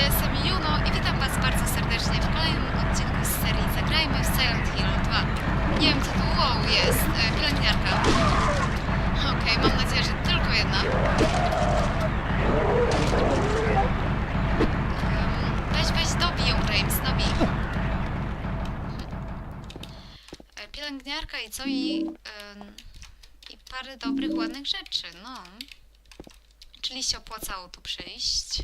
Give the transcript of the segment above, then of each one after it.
jestem Juno i witam Was bardzo serdecznie w kolejnym odcinku z serii Zagrajmy w Silent Hill 2. Nie wiem co tu wow jest, e, pielęgniarka. Okej, mam nadzieję, że tylko jedna. Em, Weź, weź, dobij ją, James, dobij. E, Pielęgniarka i co i... em, I parę dobrych, ładnych rzeczy, no. Czyli się opłacało tu przyjść.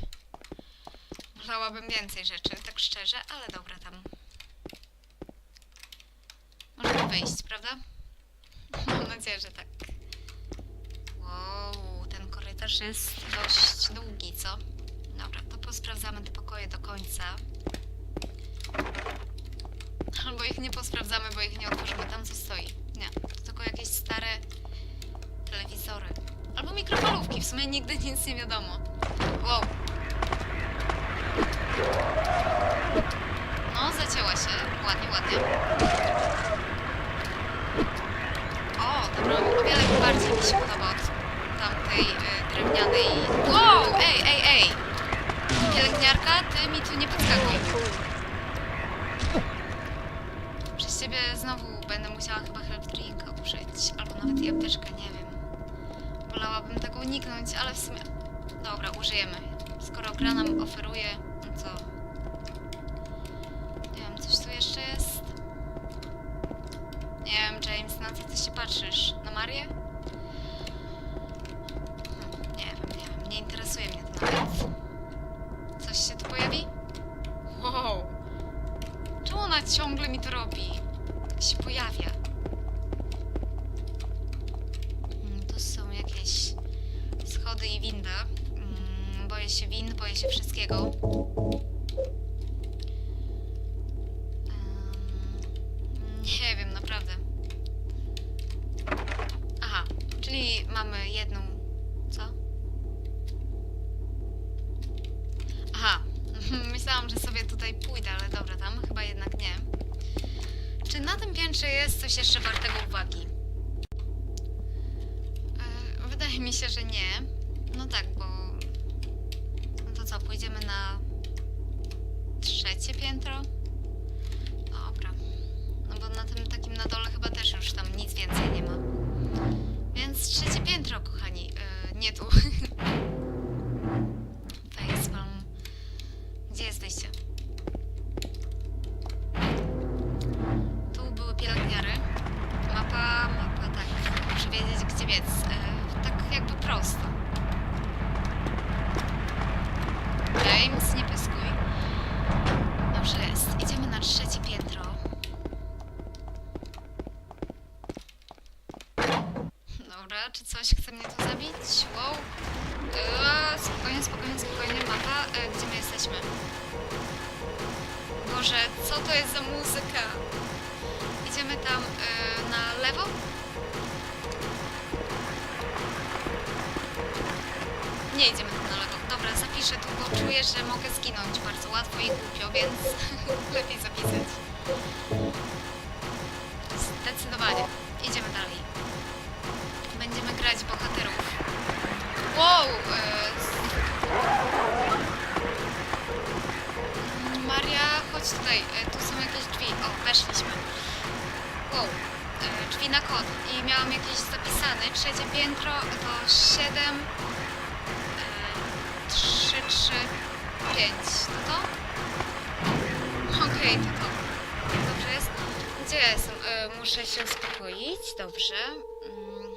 Wolałabym więcej rzeczy, tak szczerze, ale dobra tam. Możemy wyjść, prawda? Mam nadzieję, że tak. Wow, ten korytarz jest dość długi, co? Dobra, to posprawdzamy te pokoje do końca. Albo ich nie posprawdzamy, bo ich nie otworzymy. Tam co stoi. Nie, to tylko jakieś stare telewizory. Albo mikrofalówki, w sumie nigdy nic nie wiadomo. Wow. No, zacięła się. Ładnie, ładnie. O, dobra, o wiele bardziej mi się podoba od tamtej y, drewnianej... Wow, ej, ej, ej! Pielęgniarka, ty mi tu nie podskakuj. Przez ciebie znowu będę musiała chyba help drinka użyć, albo nawet i nie wiem. Wolałabym tego uniknąć, ale w sumie... Dobra, użyjemy. Skoro gra nam oferuje, Marię? Hmm, nie wiem, nie wiem, nie interesuje mnie to nawet. Coś się tu pojawi? Wow! Czemu ona ciągle mi to robi? Czy tym piętrze jest coś jeszcze wartego uwagi? E, wydaje mi się, że nie. E, tak jakby prosto. Lewo. Dobra, zapiszę tu, bo czuję, że mogę zginąć bardzo łatwo i głupio, więc lepiej zapisać. Zdecydowanie. Idziemy dalej. Będziemy grać bohaterów. Wow! E, Maria, chodź tutaj. E, tu są jakieś drzwi. O, weszliśmy. Wow. E, drzwi na kod. I miałam jakieś zapisane. Trzecie piętro to 7, 5. To to? Okej, to to. Dobrze jest. Gdzie jestem? E, muszę się uspokoić. Dobrze. Mm.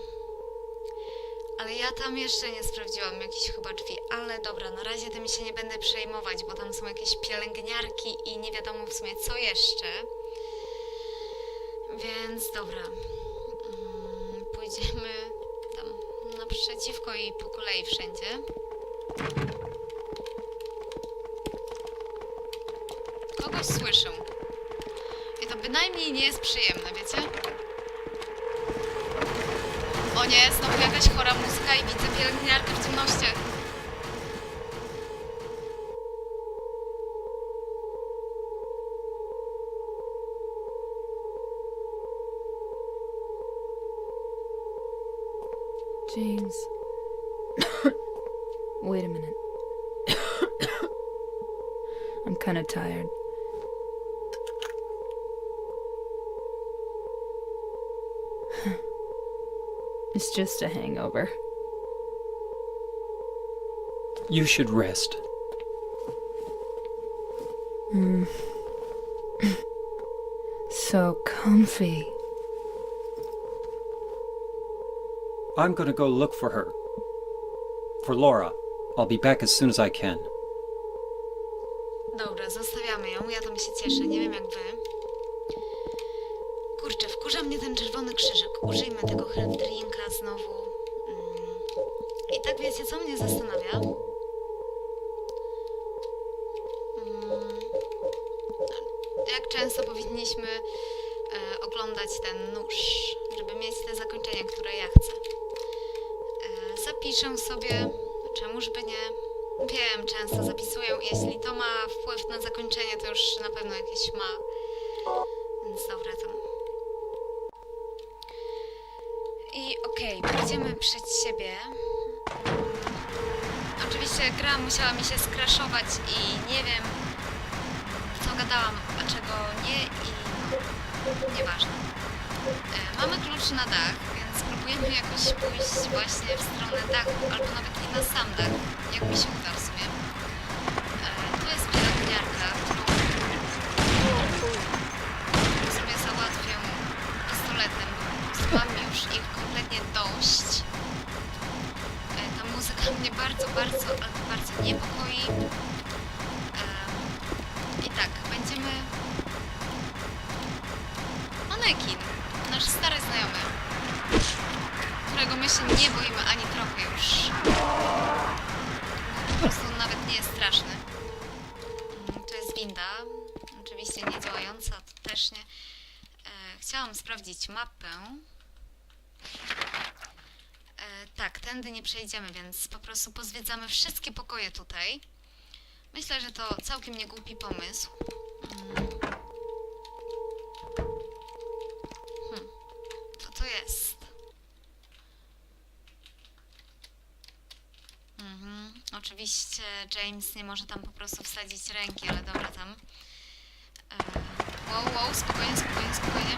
Ale ja tam jeszcze nie sprawdziłam jakichś chyba drzwi. Ale dobra, na razie tym się nie będę przejmować, bo tam są jakieś pielęgniarki i nie wiadomo w sumie co jeszcze. Więc dobra. Mm, Pójdziemy tam naprzeciwko i po kolei wszędzie. Kogoś słyszę. I to bynajmniej nie jest przyjemne, wiecie? O nie, znowu jakaś chora muzyka i widzę pielęgniarkę w ciemności. James. Wait a minute. I'm kind of tired. It's just a hangover. You should rest. Mm. So comfy. I'm gonna go look for her. For Laura. I'll be back as soon as I can. Dobra, zostawiamy ją. Ja tam się cieszę. Nie wiem jak wy. Wkurza mnie ten czerwony krzyżyk. Użyjmy tego health drinka znowu. Mm. I tak wiecie, co mnie zastanawia? Mm. Jak często powinniśmy e, oglądać ten nóż, żeby mieć te zakończenia, które ja chcę. E, zapiszę sobie, czemuż by nie. Wiem, często zapisuję. Jeśli to ma wpływ na zakończenie, to już na pewno jakieś ma. Więc dobra, to. Okej, pójdziemy przed siebie. Oczywiście gra musiała mi się skraszować i nie wiem, co gadałam, a czego nie i nieważne. E, mamy klucz na dach, więc próbujemy jakoś pójść właśnie w stronę dachu, albo nawet i na sam dach, jak mi się uda bardzo, bardzo, ale bardzo niepokoi. I tak, będziemy Manekin, nasz stary znajomy, którego my się nie boimy ani trochę już. Po prostu nawet nie jest straszny. Mm, To jest winda, oczywiście nie działająca, to też nie. E, chciałam sprawdzić mapę. Tak, tędy nie przejdziemy, więc po prostu pozwiedzamy wszystkie pokoje tutaj. Myślę, że to całkiem niegłupi pomysł. Mm. Co to jest? Mhm. Oczywiście James nie może tam po prostu wsadzić ręki, ale dobra tam. E, wow, wow, spokojnie, spokojnie, spokojnie.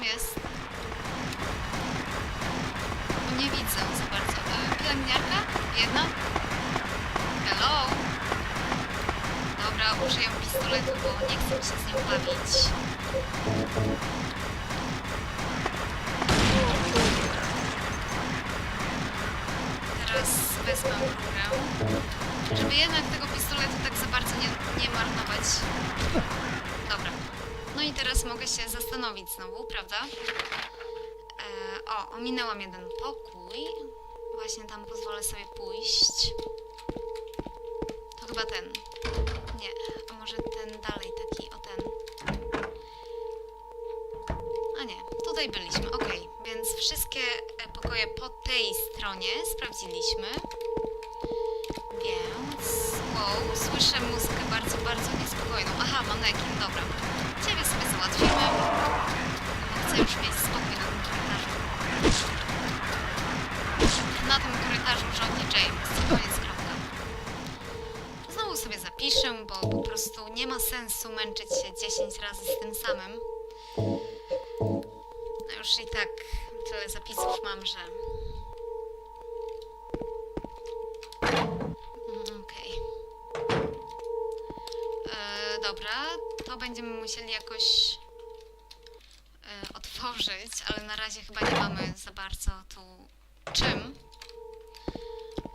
Tam jest? Nie widzę za bardzo. Pielęgniarka? Jedna? Hello? Dobra, użyję pistoletu, bo nie chcę się z nim bawić. Teraz wezmę rurę, żeby jednak tego pistoletu tak za bardzo nie, nie marnować. No i teraz mogę się zastanowić znowu, prawda? E, o, ominęłam jeden pokój. Właśnie tam pozwolę sobie pójść. To chyba ten. Nie, a może ten dalej taki, o ten. A nie, tutaj byliśmy, okej. Więc wszystkie e, pokoje po tej stronie sprawdziliśmy. Więc... Wow, słyszę muzykę bardzo, bardzo niespokojną. Aha, manekin, dobra. Ciebie sobie załatwimy. Chcę już mieć spokój na tym korytarzu. Na tym korytarzu rządzi James. Koniec, kropka. Znowu sobie zapiszę, bo po prostu nie ma sensu męczyć się 10 razy z tym samym. No już i tak tyle zapisów mam, że... Mm, Okej. E, Dobra, to będziemy musieli jakoś e, otworzyć, ale na razie chyba nie mamy za bardzo tu czym.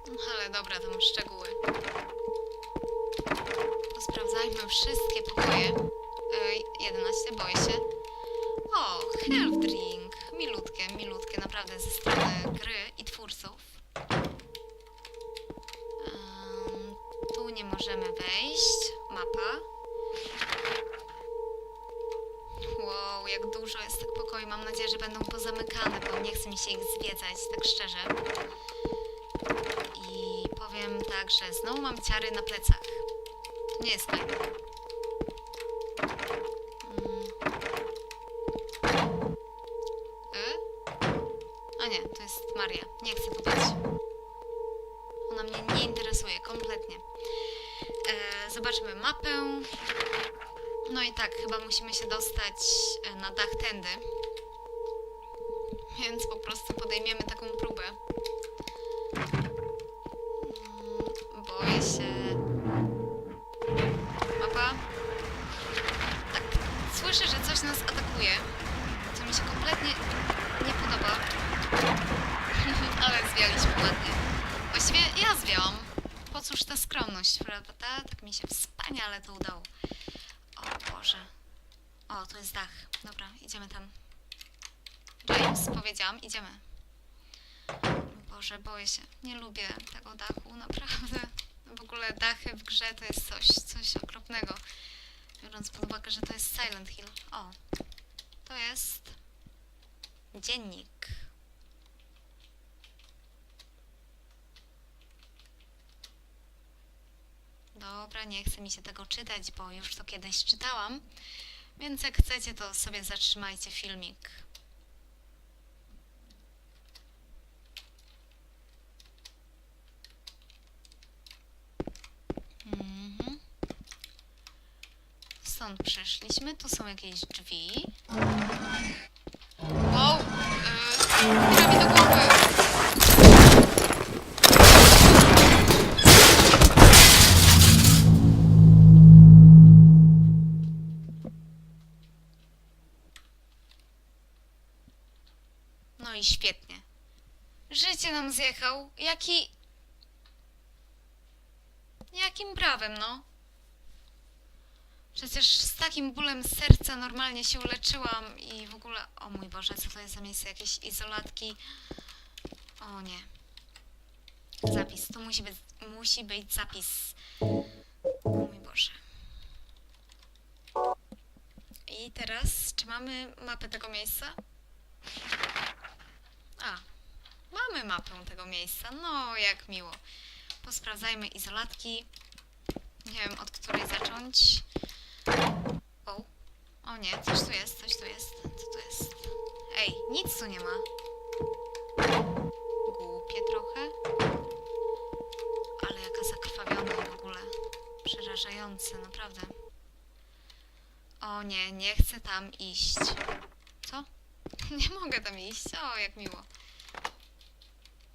No, Ale dobra, tam szczegóły. Sprawdzajmy wszystkie pokoje. Ej, 11, boję się. O, health drink. Milutkie, milutkie, naprawdę ze strony gry i twórców. Się ich zwiedzać, tak szczerze. I powiem tak, że znowu mam ciary na plecach. To nie jest fajne. Mm. Y? A nie, to jest Maria. Nie chcę tu ona mnie nie interesuje kompletnie. E, zobaczmy mapę. No i tak, chyba musimy się dostać e, na dach tędy. Więc po prostu podejmiemy taką próbę. Mm, Boję się. Mapa. Tak, słyszę, że coś nas atakuje. Co mi się kompletnie nie podoba. Ale zwialiśmy ładnie. Właściwie ja zwiałam. Po cóż ta skromność, prawda? Tak mi się wspaniale to udało. O Boże. O, to jest dach. Dobra, idziemy tam. James, powiedziałam, idziemy. Boże, boję się. Nie lubię tego dachu, naprawdę. W ogóle dachy w grze to jest coś, coś okropnego. Biorąc pod uwagę, że to jest Silent Hill. O, to jest dziennik. Dobra, nie chce mi się tego czytać, bo już to kiedyś czytałam. Więc jak chcecie, to sobie zatrzymajcie filmik. Mhm. Stąd przeszliśmy. Tu są jakieś drzwi. Yy, mi do głowy! No i świetnie. Życie nam zjechał. Jaki... Jakim prawem, no? Przecież z takim bólem serca normalnie się uleczyłam i w ogóle... O mój Boże, co to jest za miejsce? Jakieś izolatki? O nie. Zapis. Tu musi być, musi być zapis. O mój Boże. I teraz, czy mamy mapę tego miejsca? A, mamy mapę tego miejsca. No, jak miło. Posprawdzajmy izolatki. Nie wiem, od której zacząć. O, o nie, coś tu jest, coś tu jest. Co tu jest? Ej, nic tu nie ma. Głupie trochę. Ale jaka zakrwawiona w ogóle. Przerażające, naprawdę. O nie, nie chcę tam iść. Co? Nie mogę tam iść. O, jak miło.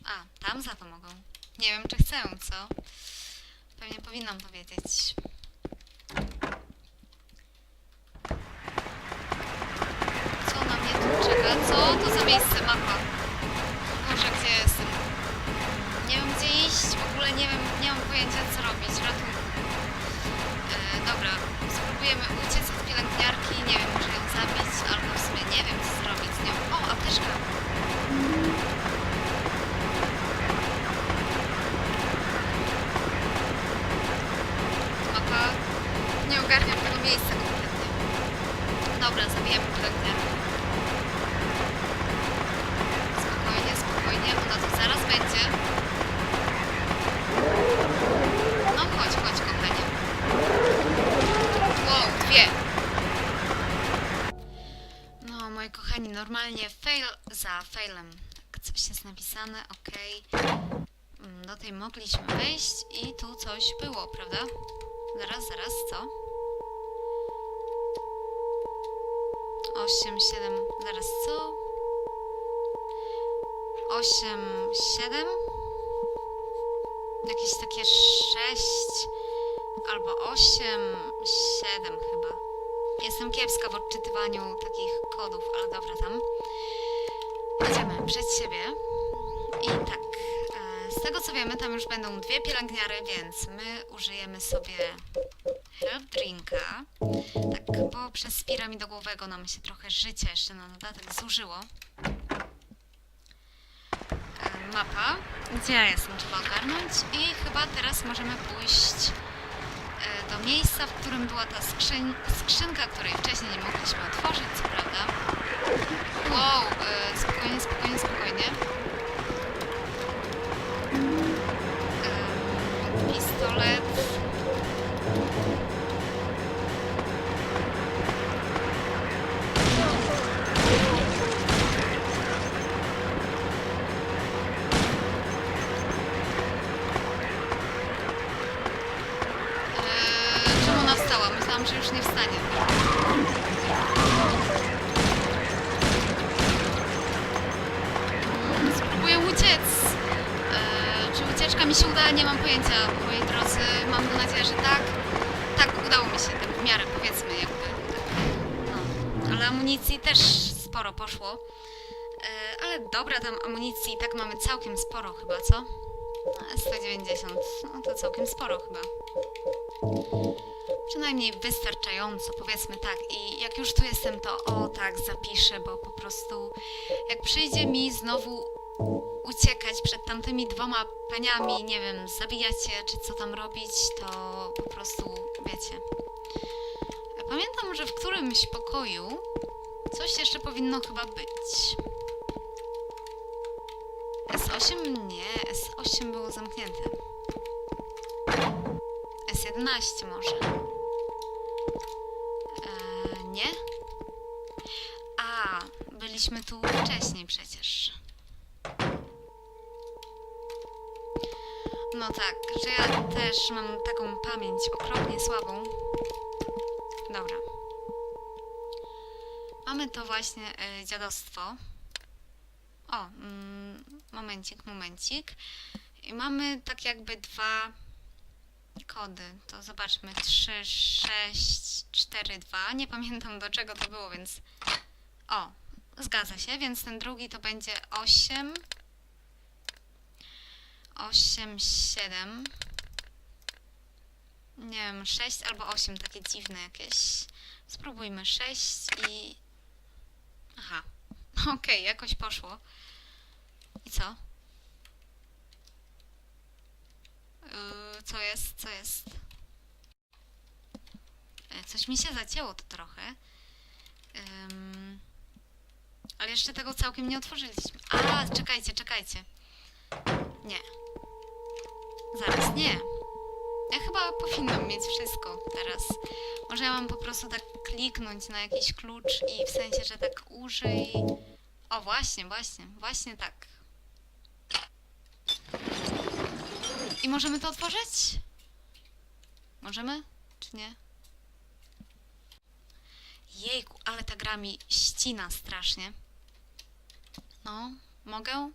A, tam za to mogą. Nie wiem, czy chcę, co? Pewnie powinnam to wiedzieć. Co na mnie tu czeka? Co to za miejsce? Mapa. Boże, gdzie jestem? Nie wiem, gdzie iść. W ogóle nie wiem, nie mam pojęcia, co robić. Ratunku. E, dobra, spróbujemy uciec od pielęgniarki. Nie wiem, może ją zabić, albo w sumie nie wiem, co zrobić z nią. O, apteczka! Mapa nie ogarniam tego miejsca kompletnie. Dobra, zabijemy pielęgniarkę. Spokojnie, spokojnie, ona tu zaraz będzie. No chodź, chodź, kochanie. Wow, dwie. No, moi kochani, normalnie fail za failem. Tak, coś jest napisane, okej. Mm, Do tej mogliśmy wejść i tu coś było, prawda? Zaraz, zaraz, co? 8, 7, zaraz, co? 8, 7? Jakieś takie 6 albo 8, 7 chyba. Jestem kiepska w odczytywaniu takich kodów, ale dobra tam. Idziemy przed siebie. I tak, e, z tego co wiemy, tam już będą dwie pielęgniary, więc my użyjemy sobie health drinka. Tak, bo przez piramidogłowego nam się trochę życia jeszcze na dodatek zużyło. Mapa, gdzie ja jestem, trzeba ogarnąć. I chyba teraz możemy pójść e, do miejsca, w którym była ta skrzyń, skrzynka, której wcześniej nie mogliśmy otworzyć, co prawda. Wow, e, spokojnie, spokojnie, spokojnie. Myślałam, że już nie wstanie. Spróbuję uciec. Eee, czy ucieczka mi się uda? Nie mam pojęcia, moi drodzy. Mam nadzieję, że tak. Tak, udało mi się, tak w miarę, powiedzmy, jakby. No. Ale amunicji też sporo poszło. Eee, ale dobra, tam amunicji i tak mamy całkiem sporo chyba, co? No, 190, no to całkiem sporo chyba. Przynajmniej wystarczająco, powiedzmy tak. I jak już tu jestem, to o tak zapiszę, bo po prostu jak przyjdzie mi znowu uciekać przed tamtymi dwoma paniami, nie wiem, zabijać je, czy co tam robić, to po prostu wiecie. Pamiętam, że w którymś pokoju coś jeszcze powinno chyba być. S8? Nie, S8 było zamknięte. S11 może. Nie? A, byliśmy tu wcześniej przecież. No tak, że ja też mam taką pamięć okropnie słabą. Dobra. Mamy to właśnie e, dziadostwo. O, mm, momencik, momencik. I mamy tak jakby dwa kody. To zobaczmy. 3, 6, 4, 2. Nie pamiętam do czego to było, więc. O, zgadza się, więc ten drugi to będzie 8. 8, 7. Nie wiem, 6 albo 8, takie dziwne jakieś. Spróbujmy 6 i. Aha. Okej, jakoś poszło. I co? Yy, co jest? Co jest? E, Coś mi się zacięło to trochę. Ym, ale jeszcze tego całkiem nie otworzyliśmy. A, czekajcie, czekajcie. Nie. Zaraz, nie. Ja chyba powinnam mieć wszystko teraz. Może ja mam po prostu tak kliknąć na jakiś klucz i w sensie, że tak użyj. O, właśnie, właśnie, właśnie tak. I możemy to otworzyć? Możemy? Czy nie? Jejku, ale ta gra mi ścina strasznie. No, mogę?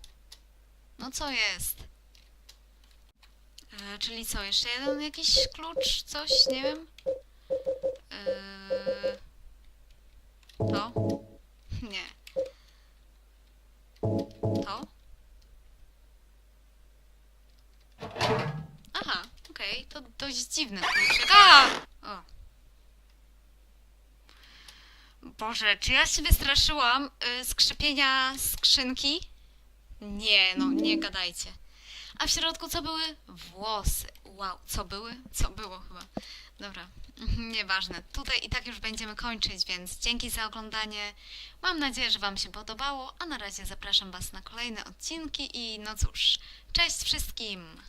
No co jest? E, czyli co, jeszcze jeden jakiś klucz? Coś? Nie wiem. E, to? Nie. To dość kluczyk. A! O. Boże, czy ja się wystraszyłam y, skrzypienia skrzynki? Nie, no nie gadajcie. A w środku co były? Włosy. Wow, co były? Co było chyba. Dobra, mhm, nieważne. Tutaj i tak już będziemy kończyć, więc dzięki za oglądanie. Mam nadzieję, że Wam się podobało, a na razie zapraszam Was na kolejne odcinki i no cóż, cześć wszystkim!